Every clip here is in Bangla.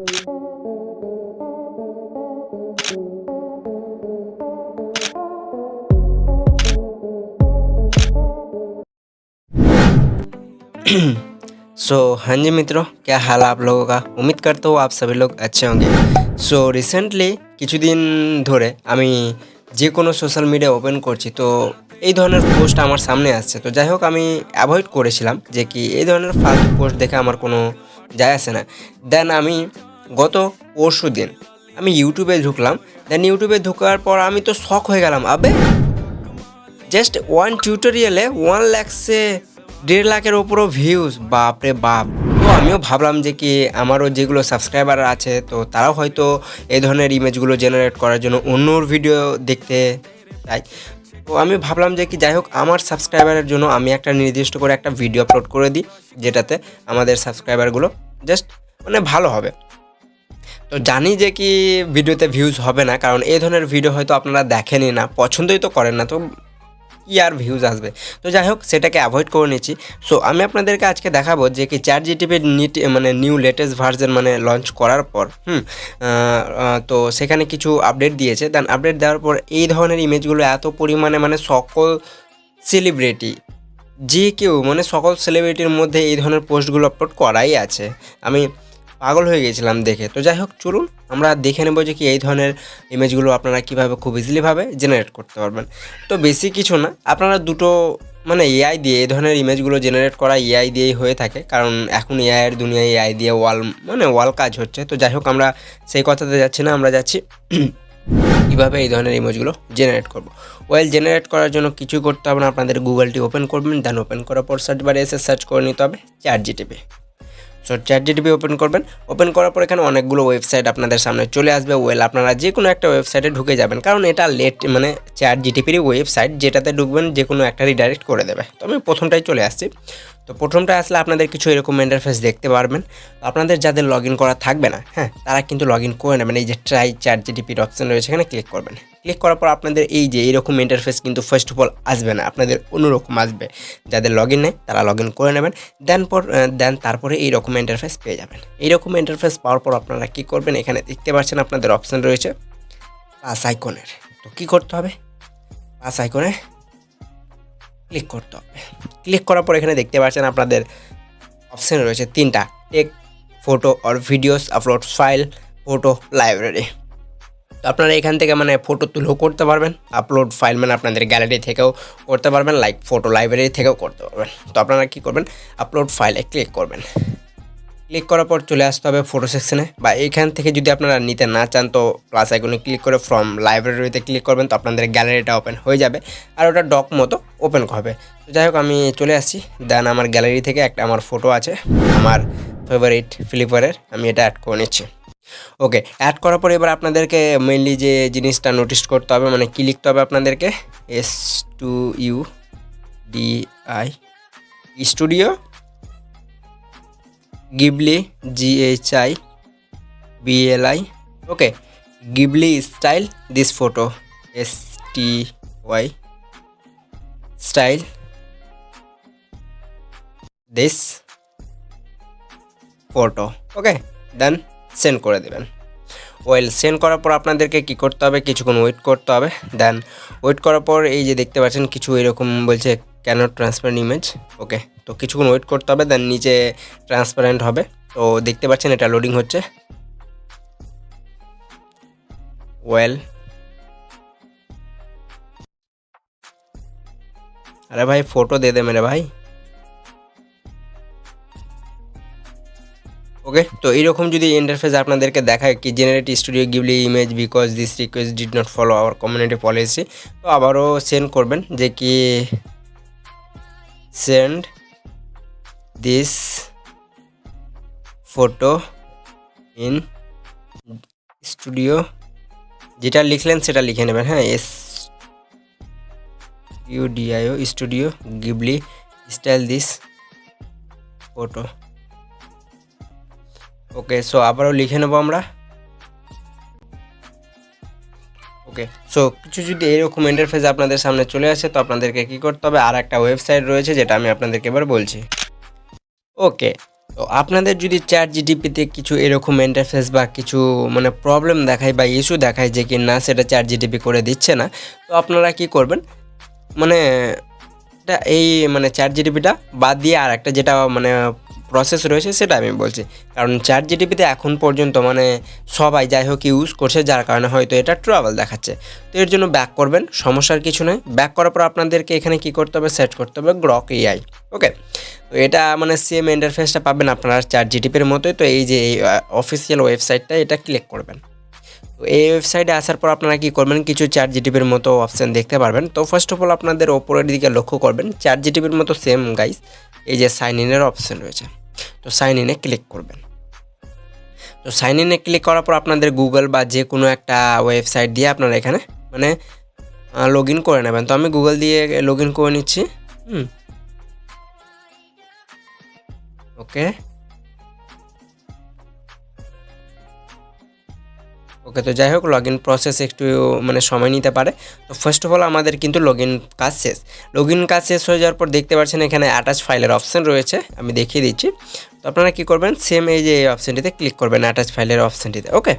सो हाँ जी मित्रों क्या हाल है आप लोगों का उम्मीद करता हूँ आप सभी लोग अच्छे होंगे সো রিসেন্টলি কিছুদিন ধরে আমি যে কোনো সোশ্যাল মিডিয়া ওপেন করছি তো এই ধরনের পোস্ট আমার সামনে আসছে তো যাই হোক আমি অ্যাভয়েড করেছিলাম যে কি এই ধরনের ফালতু পোস্ট দেখে আমার কোনো যায় আসে না। দেন আমি গত পরশু দিন আমি ইউটিউবে ঢুকলাম। দেন ইউটিউবে ঢোকার পর আমি তো শখ হয়ে গেলাম। আবে জাস্ট ওয়ান টিউটোরিয়ালে ওয়ান ল্যাক্সে দেড় লাখের ওপরও ভিউজ বাপরে বাপ। তো আমিও ভাবলাম যে কি আমারও যেগুলো সাবস্ক্রাইবার আছে, তো তারাও হয়তো এই ধরনের ইমেজগুলো জেনারেট করার জন্য অন্য ভিডিও দেখতে চাই তো আমি ভাবলাম যে কি, যাই হোক, আমার সাবস্ক্রাইবারের জন্য আমি একটা নির্দিষ্ট করে একটা ভিডিও আপলোড করে দিই, যেটাতে আমাদের সাবস্ক্রাইবারগুলো জাস্ট মানে ভালো হবে। তো জানি যে কি, ভিডিওতে ভিউজ হবে না, কারণ এই ধরনের ভিডিও হয়তো আপনারা দেখেনই না, পছন্দই তো করেন না, তো আর ভিউজ আসবে। তো যাই হোক সেটাকে অ্যাভয়েড করে নিচ্ছি। সো আমি আপনাদেরকে আজকে দেখাবো যে কি চ্যাট জিটিপির নিট মানে নিউ লেটেস্ট ভার্জন মানে লঞ্চ করার পর, হুম তো সেখানে কিছু আপডেট দিয়েছে। দেন আপডেট দেওয়ার পর এই ধরনের ইমেজগুলো এত পরিমাণে মানে সকল সেলিব্রিটি যে কেউ মানে সকল সেলিব্রিটির মধ্যে এই ধরনের পোস্টগুলো আপলোড করাই আছে। আমি পাগল হয়ে গেছিলাম দেখে। তো যাই হোক, চলুন, আমরা দেখে নেব যে কি এই ধরনের ইমেজগুলো আপনারা কীভাবে খুব ইজিলিভাবে জেনারেট করতে পারবেন। তো বেশি কিছু না, আপনারা দুটো মানে এআই দিয়ে, এই ধরনের ইমেজগুলো জেনারেট করা এআই দিয়েই হয়ে থাকে। কারণ এখন এআইয়ের দুনিয়ায় এআই দিয়ে ওয়াল মানে ওয়াল কাজ হচ্ছে। তো যাই হোক, আমরা সেই কথাতে যাচ্ছি না, আমরা যাচ্ছি কীভাবে এই ধরনের ইমেজগুলো জেনারেট করব। ওয়েল জেনারেট করার জন্য কিছু করতে হবে না, আপনাদের গুগলটি ওপেন করবেন দেন ওপেন করার পর সার্চ বারে এসে সার্চ করে নিতে হবে chat GTP so chat GTP open করবেন। ওপেন করার পর এখানে অনেকগুলো ওয়েবসাইট আপনাদের সামনে চলে আসবে। ওয়েল আপনারা যে কোনো একটা ওয়েবসাইটে ঢুকে যাবেন। কারণ এটা লেট মানে চ্যাট জিটিপিরই ওয়েবসাইট যেটাতে ঢুকবেন যে কোনো একটা রিডাইরেক্ট করে দেবে। তো আমি প্রথমটাই চলে আসছি। তো প্রথমটা আসলে আপনাদের কিছু এরকম ইন্টারফেস দেখতে পারবেন। আপনাদের যাদের লগ করা থাকবে না হ্যাঁ তারা কিন্তু লগ করে নেবেন। এই যে ট্রাই চ্যাট জিটিপির অপশন রয়েছে এখানে ক্লিক করবেন। ক্লিক করার পর আপনাদের এই যে এইরকম ইন্টারফেস কিন্তু ফার্স্ট অফ অল আসবে না, আপনাদের অন্যরকম আসবে। যাদের লগ ইন নেই, তারা লগ ইন করে নেবেন। দেন পর দেন তারপরে এইরকম ইন্টারফেস পেয়ে যাবেন। এইরকম ইন্টারফেস পাওয়ার পর আপনারা কী করবেন? এখানে দেখতে পাচ্ছেন আপনাদের অপশান রয়েছে পাস আইকনের তো কী করতে হবে? পাস আইকনে ক্লিক করতে হবে। ক্লিক করার পর এখানে দেখতে পাচ্ছেন আপনাদের অপশান রয়েছে তিনটা, take, photo or videos, upload file, photo library. তো আপনারা এখান থেকে মানে ফটো তুলেও করতে পারবেন, আপলোড ফাইল মানে আপনাদের গ্যালারি থেকেও করতে পারবেন, লাইক ফটো লাইব্রেরি থেকেও করতে পারবেন। তো আপনারা কী করবেন? আপলোড ফাইলে ক্লিক করবেন। ক্লিক করার পর চলে আসতে হবে ফটো সেকশনে বা এইখান থেকে যদি আপনারা নিতে না চান, তো প্লাস আইকনে ক্লিক করে ফ্রম লাইব্রেরিতে ক্লিক করবেন, তো আপনাদের গ্যালারিটা ওপেন হয়ে যাবে। আর ওটা ডক মতো ওপেন হবে। তো যাই হোক, আমি চলে আসছি। দেন আমার গ্যালারি থেকে একটা আমার ফটো আছে, আমার ফেভারিট ফ্লিপারের আমি এটা অ্যাড করে নিচ্ছি। ওকে অ্যাড করার পর এবার আপনাদেরকে মেনলি যে জিনিসটা নোটিস করতে হবে মানে কি লিখতে হবে আপনাদেরকে? S T U D I studio Ghibli G H I B L I okay Ghibli style this photo S T Y style this photo okay then send করে দেবেন। ওয়েল সেন্ড করার পর আপনাদেরকে কি করতে হবে? কিছুক্ষণ ওয়েট করতে হবে। দেন ওয়েট করার পর এই যে দেখতে পাচ্ছেন, কিছু এরকম বলছে কেন ট্রান্সপারেন্ট ইমেজ ওকে তো কিছুক্ষণ ওয়েট করতে হবে দেন নিচে ট্রান্সপারেন্ট হবে। তো দেখতে পাচ্ছেন এটা লোডিং হচ্ছে। ওয়েল আরে ভাই ফটো দে দে মেরে ভাই। ওকে তো এইরকম যদি ইন্টারফেস আপনাদেরকে দেখায় কি generate studio Ghibli image because this request did not follow our community policy তো আবারও সেন্ড করবেন যে কি send this photo in studio যেটা লিখলেন সেটা লিখে নেবেন হ্যাঁ S U D I O studio Ghibli style this photo okay so আবারও লিখে নেব আমরা। ওকে। সো কিছু যদি এরকম ইন্টারফেস আপনাদের সামনে চলে আসে, তো আপনাদেরকে কী করতে হবে? আর একটা ওয়েবসাইট রয়েছে, যেটা আমি আপনাদেরকে এবার বলছি। ওকে। তো আপনাদের যদি চ্যাট জিটিপিতে কিছু এরকম ইন্টারফেস বা কিছু মানে প্রবলেম দেখায় বা ইস্যু দেখায় যে কি না সেটা চ্যাট জিটিপি করে দিচ্ছে না, তো আপনারা কি করবেন? মানে এটা এই মানে চ্যাট জিটিপিটা বাদ দিয়ে আর একটা যেটা মানে প্রসেস রয়েছে সেটা আমি বলছি। কারণ চ্যাট জিটিপিতে এখন পর্যন্ত মানে সবাই যাই হোক ইউজ করছে, যার কারণে হয়তো এটা ট্রাভেল দেখাচ্ছে। তো এর জন্য ব্যাক করবেন, সমস্যার কিছু নেই। ব্যাক করার পর আপনাদেরকে এখানে কি করতে হবে? সেট করতে হবে গ্রক এআই ওকে তো এটা মানে সেম ইন্টারফেসটা পাবেন আপনারা চ্যাট জিটিপির মতোই। তো এই যে এই অফিসিয়াল ওয়েবসাইটটা এটা ক্লিক করবেন। তো এই ওয়েবসাইটে আসার পর আপনারা কি করবেন? কিছু চ্যাট জিটিপির মতো অপশান দেখতে পারবেন। তো ফার্স্ট অফ অল আপনাদের ওপরের দিকে লক্ষ্য করবেন। চ্যাট জিটিপির মতো সেম গাইস এই যে সাইন ইনের অপশান রয়েছে। তো সাইন ইনে ক্লিক করবেন। তো সাইন ইনে ক্লিক করার পর আপনাদের গুগল বা যে কোনো একটা ওয়েবসাইট দিয়ে আপনারা এখানে মানে লগ ইন করে নেবেন। তো আমি গুগল দিয়ে লগ ইন করে নিচ্ছি। হুম। ওকে ওকে তো যাই হোক লগ ইন প্রসেস একটু মানে সময় নিতে পারে। তো ফার্স্ট অফ অল আমাদের কিন্তু লগ ইন কাজ শেষ। লগ ইন কাজ শেষ হয়ে যাওয়ার পর দেখতে পাচ্ছেন এখানে অ্যাটাচ ফাইলের অপশান রয়েছে, আমি দেখিয়ে দিচ্ছি। তো আপনারা কী করবেন? সেম এই যে এই অপশানটিতে ক্লিক করবেন অ্যাটাচ ফাইলের অপশানটিতে ওকে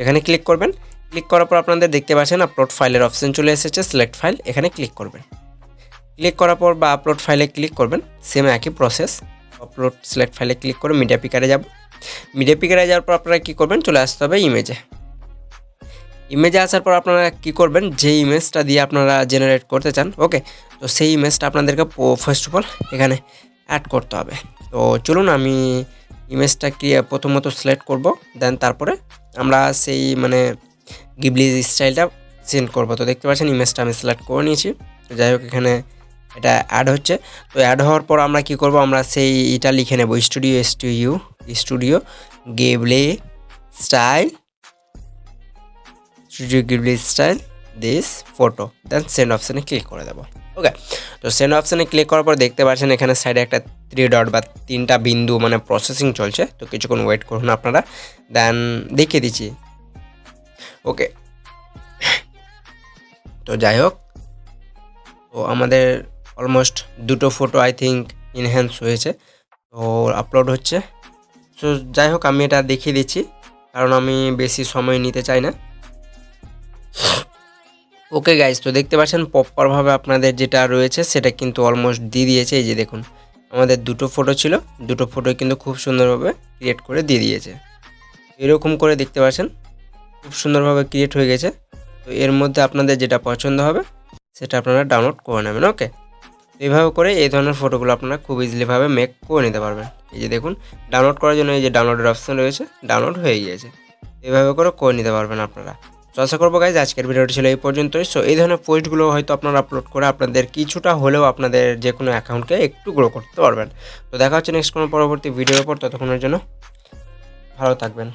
এখানে ক্লিক করবেন। ক্লিক করার পর আপনাদের দেখতে পাচ্ছেন আপলোড ফাইলের অপশান চলে এসেছে সিলেক্ট ফাইল এখানে ক্লিক করবেন। ক্লিক করার পর বা আপলোড ফাইলে ক্লিক করবেন সেম একই প্রসেস আপলোড সিলেক্ট ফাইলে ক্লিক করে মিডিয়া পিকারে যাব। মিডিয়া পিকারে যাওয়ার পর আপনারা কী করবেন? চলে আসতে হবে ইমেজে ইমেজে আসার পর আপনারা কি করবেন? যে ইমেজটা দিয়ে আপনারা জেনারেট করতে চান ওকে তো সেই ইমেজটা আপনাদেরকে ফার্স্ট অফ অল এখানে অ্যাড করতে হবে। তো চলুন আমি ইমেজটা কি প্রথমত সিলেক্ট করব দেন তারপরে আমরা সেই মানে গিবলি স্টাইলটা সেন্ড করব। তো দেখতে পাচ্ছেন ইমেজটা আমি সিলেক্ট করে নিয়েছি। তো যাই হোক, এখানে এটা অ্যাড হচ্ছে। তো অ্যাড হওয়ার পর আমরা কি করব? আমরা সেই এটা লিখে নেব studio studio studio Ghibli style studio style this photo then send অপশানে ক্লিক করে দেবো। ওকে তো সেন্ড অপশানে ক্লিক করার পর দেখতে পাচ্ছেন এখানে সাইডে একটা থ্রি ডট বা তিনটা বিন্দু মানে প্রসেসিং চলছে। তো কিছুক্ষণ ওয়েট করুন আপনারা। দেন দেখিয়ে দিচ্ছি। ওকে তো যাই হোক, তো আমাদের অলমোস্ট দুটো ফটো আই থিঙ্ক ইনহ্যান্স হয়েছে। তো আপলোড হচ্ছে। তো যাই হোক, আমি এটা দেখিয়ে দিচ্ছি। কারণ আমি বেশি সময় নিতে চাই না। ওকে গাইজ তো দেখতে পাচ্ছেন প্রপারভাবে আপনাদের যেটা রয়েছে, সেটা কিন্তু অলমোস্ট দিয়ে দিয়েছে। এই যে দেখুন, আমাদের দুটো ফটো ছিল। দুটো ফটো কিন্তু খুব সুন্দরভাবে ক্রিয়েট করে দিয়ে দিয়েছে। এরকম করে দেখতে পাচ্ছেন, খুব সুন্দরভাবে ক্রিয়েট হয়ে গেছে। তো এর মধ্যে আপনাদের যেটা পছন্দ হবে, সেটা আপনারা ডাউনলোড করে নেবেন ওকে এইভাবে করে এই ধরনের ফটোগুলো আপনারা খুব ইজিলিভাবে মেক করে নিতে পারবেন। এই যে দেখুন ডাউনলোড করার জন্য এই যে ডাউনলোডের অপশান রয়েছে ডাউনলোড হয়ে গিয়েছে। এভাবে করে করে নিতে পারবেন আপনারা। তো আশা করব গাইজ আজকের ভিডিওটি ছিল এই পর্যন্তই। সো এই ধরনের পোস্টগুলো হয়তো আপনারা আপলোড করে আপনাদের কিছুটা হলেও আপনাদের যে কোনো অ্যাকাউন্টকে একটু গ্রো করতে পারবেন। তো দেখা হচ্ছে নেক্সট কোনো পরবর্তী ভিডিওর পর, ততক্ষণের জন্য ভালো থাকবেন।